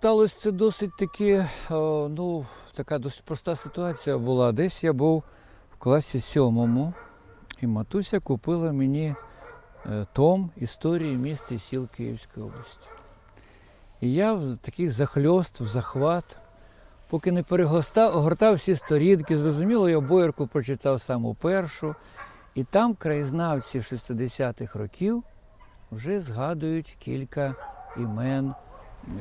сталося це досить таки, е, ну, така досить проста ситуація була. Десь я був в класі сьомому, і матуся купила мені е, том історії міст і сіл Київської області. І я в таких захльост, в захват, поки не перегортав огортав всі сторінки, зрозуміло, я боярку прочитав саму першу. І там краєзнавці 60-х років вже згадують кілька імен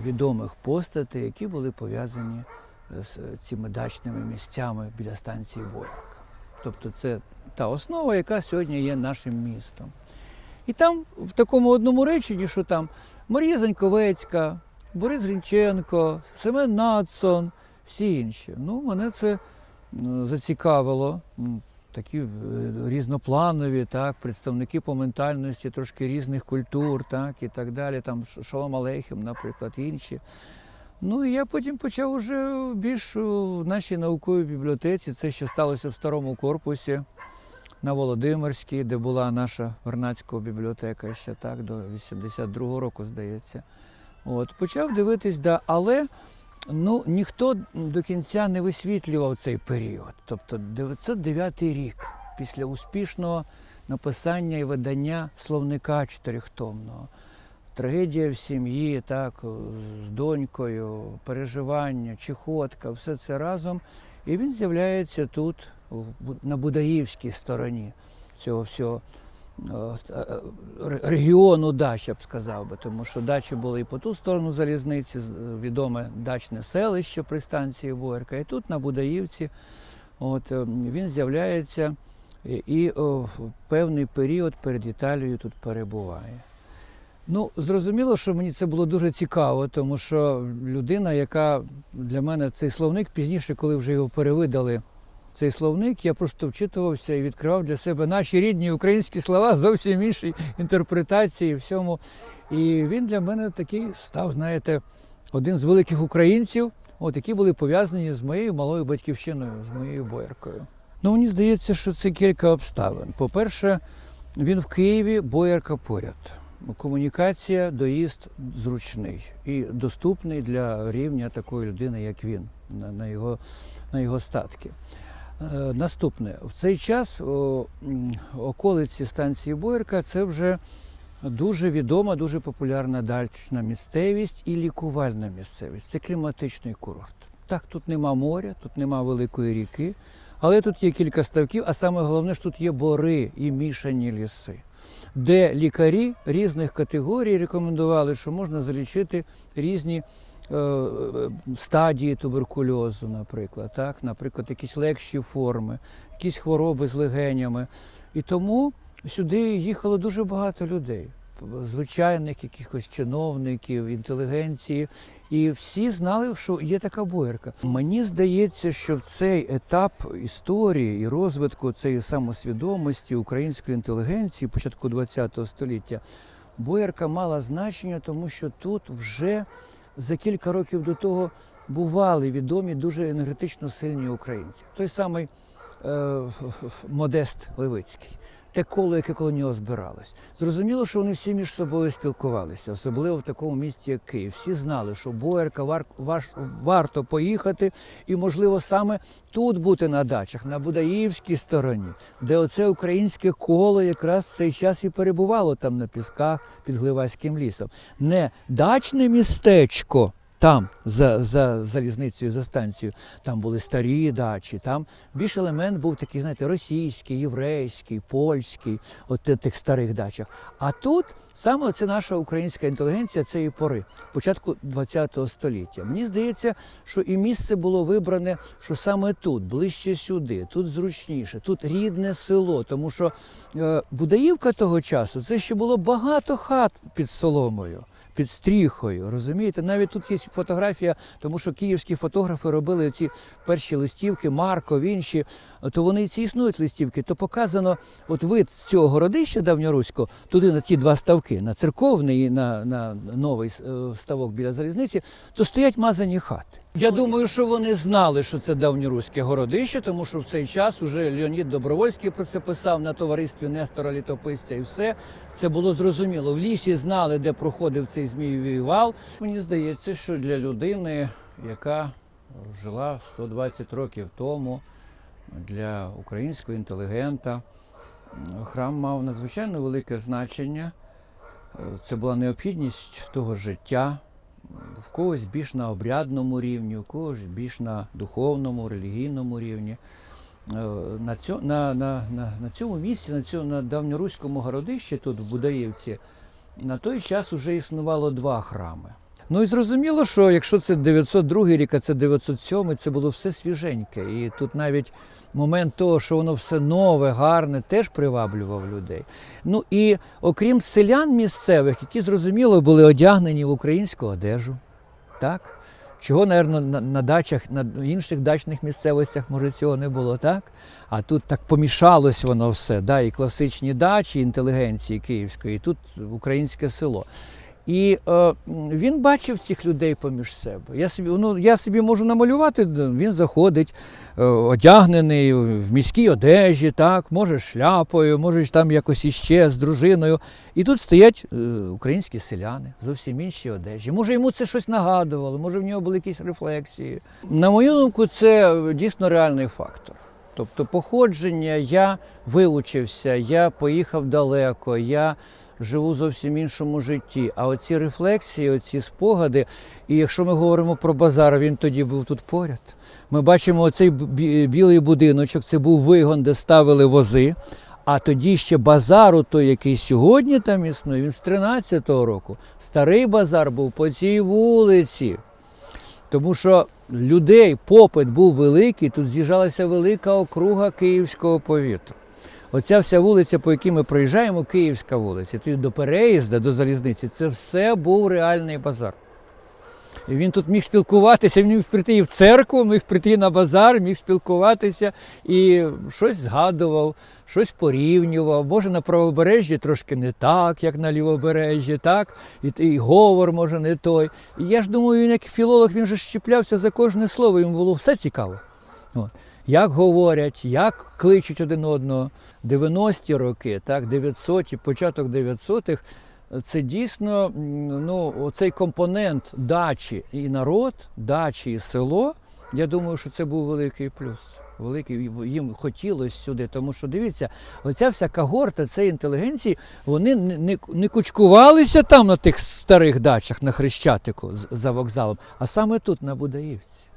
відомих постатей, які були пов'язані з цими дачними місцями біля станції Боярка. Тобто це та основа, яка сьогодні є нашим містом. І там в такому одному реченні, що там Марія Заньковецька, Борис Грінченко, Семен Нацсон, всі інші. Ну, мене це зацікавило. Такі е, різнопланові, так, представники по ментальності трошки різних культур, так, і так далі. Там Шолом Алейхім, наприклад, інші. Ну і я потім почав уже більш у нашій науковій бібліотеці. Це ще сталося в старому корпусі на Володимирській, де була наша Вернадська бібліотека ще так, до 82-го року, здається. От, почав дивитись, да, але ну, ніхто до кінця не висвітлював цей період. Тобто 909 рік після успішного написання і видання словника чотирьохтомного. Трагедія в сім'ї, так, з донькою, переживання, чехотка, все це разом. І він з'являється тут, на Будаївській стороні цього всього регіону дач, я б сказав би, тому що дачі були і по ту сторону залізниці, відоме дачне селище при станції Боярка. І тут на Будаївці от, е, він з'являється і, в певний період перед Італією тут перебуває. Ну, зрозуміло, що мені це було дуже цікаво, тому що людина, яка для мене цей словник пізніше, коли вже його перевидали, цей словник, я просто вчитувався і відкривав для себе наші рідні українські слова зовсім іншій інтерпретації всьому. І він для мене такий став, знаєте, один з великих українців, от, які були пов'язані з моєю малою батьківщиною, з моєю бояркою. Ну, мені здається, що це кілька обставин. По-перше, він в Києві, боярка поряд. Комунікація, доїзд зручний і доступний для рівня такої людини, як він, на, його, на його статки. Е, Наступне, в цей час о, околиці станції Боярка це вже дуже відома, дуже популярна дачна місцевість і лікувальна місцевість. Це кліматичний курорт. Так, тут нема моря, тут нема великої ріки, але тут є кілька ставків, а саме головне, що тут є бори і мішані ліси де лікарі різних категорій рекомендували, що можна залічити різні стадії туберкульозу, наприклад, так? наприклад, якісь легші форми, якісь хвороби з легенями. І тому сюди їхало дуже багато людей, звичайних якихось чиновників, інтелігенції. І всі знали, що є така боярка. Мені здається, що цей етап історії і розвитку цієї самосвідомості української інтелігенції початку ХХ століття боярка мала значення, тому що тут вже за кілька років до того бували відомі дуже енергетично сильні українці. Той самий е, Модест Левицький. Те коло, яке коло нього збиралось. Зрозуміло, що вони всі між собою спілкувалися, особливо в такому місті, як Київ. Всі знали, що Боярка вар, ваш, варто поїхати, і, можливо, саме тут бути на дачах, на Будаївській стороні, де оце українське коло якраз в цей час і перебувало там на пісках під Гливайським лісом. Не дачне містечко. Там, за, за залізницею, за станцією, там були старі дачі, там більш елемент був такий, знаєте, російський, єврейський, польський, от тих старих дачах. А тут саме це наша українська інтелігенція цієї пори, початку ХХ століття. Мені здається, що і місце було вибране, що саме тут, ближче сюди, тут зручніше, тут рідне село, тому що е, Будаївка того часу це ще було багато хат під соломою під стріхою. Розумієте, навіть тут є фотографія, тому що київські фотографи робили ці перші листівки, Марков, інші, то вони ці існують листівки, то показано от вид з цього городища давньоруського, туди на ті два ставки, на церковний і на, на новий е, ставок біля залізниці, то стоять мазані хати. Я думаю, що вони знали, що це давньоруське городище, тому що в цей час уже Леонід Добровольський про це писав на товаристві Нестора Літописця, і все це було зрозуміло. В лісі знали, де проходив цей змієвий вал. Мені здається, що для людини, яка жила 120 років тому, для українського інтелігента, храм мав надзвичайно велике значення. Це була необхідність того життя, в когось більш на обрядному рівні, у когось більш на духовному, релігійному рівні. Е, На, цьо, на, на, на, на цьому місці, на, цьому, на давньоруському городищі, тут в Будаївці, на той час вже існувало два храми. Ну і зрозуміло, що якщо це 902 рік, а це 907, це було все свіженьке. І тут навіть момент того, що воно все нове, гарне, теж приваблював людей. Ну і окрім селян місцевих, які зрозуміло були одягнені в українську одежу. Так? Чого, напевно, на, дачах, на інших дачних місцевостях, може, цього не було, так? А тут так помішалось воно все, да? і класичні дачі, інтелігенції київської, і тут українське село. І е, він бачив цих людей поміж себе. Я собі, ну, я собі можу намалювати, він заходить е, одягнений в міській одежі, так, може шляпою, може там якось іще з дружиною. І тут стоять е, українські селяни, зовсім інші одежі. Може, йому це щось нагадувало, може в нього були якісь рефлексії. На мою думку, це дійсно реальний фактор. Тобто походження, я вилучився, я поїхав далеко, я живу зовсім іншому житті. А оці рефлексії, оці спогади, і якщо ми говоримо про базар, він тоді був тут поряд. Ми бачимо оцей білий будиночок, це був вигон, де ставили вози. А тоді ще базар, той, який сьогодні там існує, він з 13-го року. Старий базар був по цій вулиці. Тому що людей попит був великий, тут з'їжджалася велика округа Київського повіту. Оця вся вулиця, по якій ми проїжджаємо, Київська вулиця, тоді до переїзду, до залізниці, це все був реальний базар. І він тут міг спілкуватися, він міг прийти і в церкву, міг прийти на базар, міг спілкуватися і щось згадував, щось порівнював. Може, на правобережжі трошки не так, як на лівобережжі, так, і, і говор може не той. І я ж думаю, він як філолог він же щеплявся за кожне слово, йому було все цікаво. От. Як говорять, як кличуть один одного. 90-ті роки, так, 900-ті, початок 900-х, це дійсно ну, цей компонент дачі і народ, дачі і село. Я думаю, що це був великий плюс. Великий їм хотілося сюди, тому що дивіться, оця вся когорта цієї інтелігенції, вони не, не, не кучкувалися там на тих старих дачах на Хрещатику за вокзалом, а саме тут, на Будаївці.